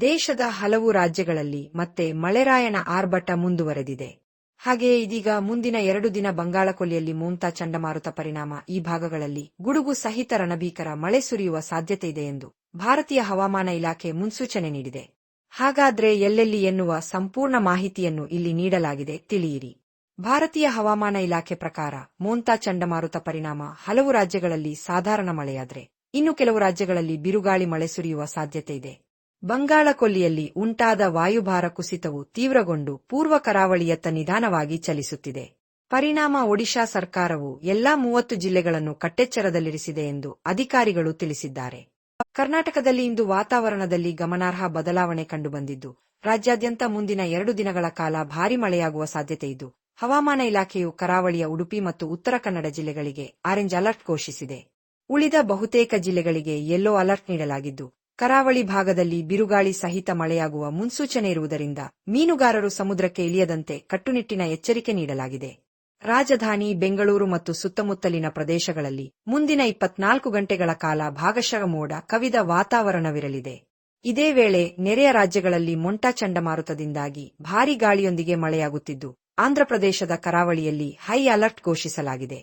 ದೇಶದ ಹಲವು ರಾಜ್ಯಗಳಲ್ಲಿ ಮತ್ತೆ ಮಳೆರಾಯನ ಆರ್ಭಟ ಮುಂದುವರೆದಿದೆ. ಹಾಗೆಯೇ ಇದೀಗ ಮುಂದಿನ ಎರಡು ದಿನ ಬಂಗಾಳಕೊಲ್ಲಿಯಲ್ಲಿ ಮೋಂತಾ ಚಂಡಮಾರುತ ಪರಿಣಾಮ ಈ ಭಾಗಗಳಲ್ಲಿ ಗುಡುಗು ಸಹಿತ ರಣಭೀಕರ ಮಳೆ ಸುರಿಯುವ ಸಾಧ್ಯತೆ ಇದೆ ಎಂದು ಭಾರತೀಯ ಹವಾಮಾನ ಇಲಾಖೆ ಮುನ್ಸೂಚನೆ ನೀಡಿದೆ. ಹಾಗಾದ್ರೆ ಎಲ್ಲೆಲ್ಲಿ ಎನ್ನುವ ಸಂಪೂರ್ಣ ಮಾಹಿತಿಯನ್ನು ಇಲ್ಲಿ ನೀಡಲಾಗಿದೆ ತಿಳಿಯಿರಿ. ಭಾರತೀಯ ಹವಾಮಾನ ಇಲಾಖೆ ಪ್ರಕಾರ ಮೋಂತಾ ಚಂಡಮಾರುತ ಪರಿಣಾಮ ಹಲವು ರಾಜ್ಯಗಳಲ್ಲಿ ಸಾಧಾರಣ ಮಳೆಯಾದ್ರೆ ಇನ್ನು ಕೆಲವು ರಾಜ್ಯಗಳಲ್ಲಿ ಬಿರುಗಾಳಿ ಮಳೆ ಸುರಿಯುವ ಸಾಧ್ಯತೆ ಇದೆ. ಬಂಗಾಳ ಕೊಲ್ಲಿಯಲ್ಲಿ ಉಂಟಾದ ವಾಯುಭಾರ ಕುಸಿತವು ತೀವ್ರಗೊಂಡು ಪೂರ್ವ ಕರಾವಳಿಯತ್ತ ನಿಧಾನವಾಗಿ ಚಲಿಸುತ್ತಿದೆ. ಪರಿಣಾಮ ಒಡಿಶಾ ಸರ್ಕಾರವು ಎಲ್ಲಾ ಮೂವತ್ತು ಜಿಲ್ಲೆಗಳನ್ನು ಕಟ್ಟೆಚ್ಚರದಲ್ಲಿರಿಸಿದೆ ಎಂದು ಅಧಿಕಾರಿಗಳು ತಿಳಿಸಿದ್ದಾರೆ. ಕರ್ನಾಟಕದಲ್ಲಿ ಇಂದು ವಾತಾವರಣದಲ್ಲಿ ಗಮನಾರ್ಹ ಬದಲಾವಣೆ ಕಂಡುಬಂದಿದ್ದು, ರಾಜ್ಯಾದ್ಯಂತ ಮುಂದಿನ ಎರಡು ದಿನಗಳ ಕಾಲ ಭಾರಿ ಮಳೆಯಾಗುವ ಸಾಧ್ಯತೆ ಇದ್ದು, ಹವಾಮಾನ ಇಲಾಖೆಯು ಕರಾವಳಿಯ ಉಡುಪಿ ಮತ್ತು ಉತ್ತರ ಕನ್ನಡ ಜಿಲ್ಲೆಗಳಿಗೆ ಆರೆಂಜ್ ಅಲರ್ಟ್ ಘೋಷಿಸಿದೆ. ಉಳಿದ ಬಹುತೇಕ ಜಿಲ್ಲೆಗಳಿಗೆ ಯೆಲ್ಲೋ ಅಲರ್ಟ್ ನೀಡಲಾಗಿದ್ದು, ಕರಾವಳಿ ಭಾಗದಲ್ಲಿ ಬಿರುಗಾಳಿ ಸಹಿತ ಮಳೆಯಾಗುವ ಮುನ್ಸೂಚನೆ ಇರುವುದರಿಂದ ಮೀನುಗಾರರು ಸಮುದ್ರಕ್ಕೆ ಇಳಿಯದಂತೆ ಕಟ್ಟುನಿಟ್ಟಿನ ಎಚ್ಚರಿಕೆ ನೀಡಲಾಗಿದೆ. ರಾಜಧಾನಿ ಬೆಂಗಳೂರು ಮತ್ತು ಸುತ್ತಮುತ್ತಲಿನ ಪ್ರದೇಶಗಳಲ್ಲಿ ಮುಂದಿನ ಇಪ್ಪತ್ನಾಲ್ಕು ಗಂಟೆಗಳ ಕಾಲ ಭಾಗಶಃ ಮೋಡ ಕವಿದ ವಾತಾವರಣವಿರಲಿದೆ. ಇದೇ ವೇಳೆ ನೆರೆಯ ರಾಜ್ಯಗಳಲ್ಲಿ ಮೊಂಟಾ ಚಂಡಮಾರುತದಿಂದಾಗಿ ಭಾರೀ ಗಾಳಿಯೊಂದಿಗೆ ಮಳೆಯಾಗುತ್ತಿದ್ದು ಆಂಧ್ರಪ್ರದೇಶದ ಕರಾವಳಿಯಲ್ಲಿ ಹೈ ಅಲರ್ಟ್ ಘೋಷಿಸಲಾಗಿದೆ.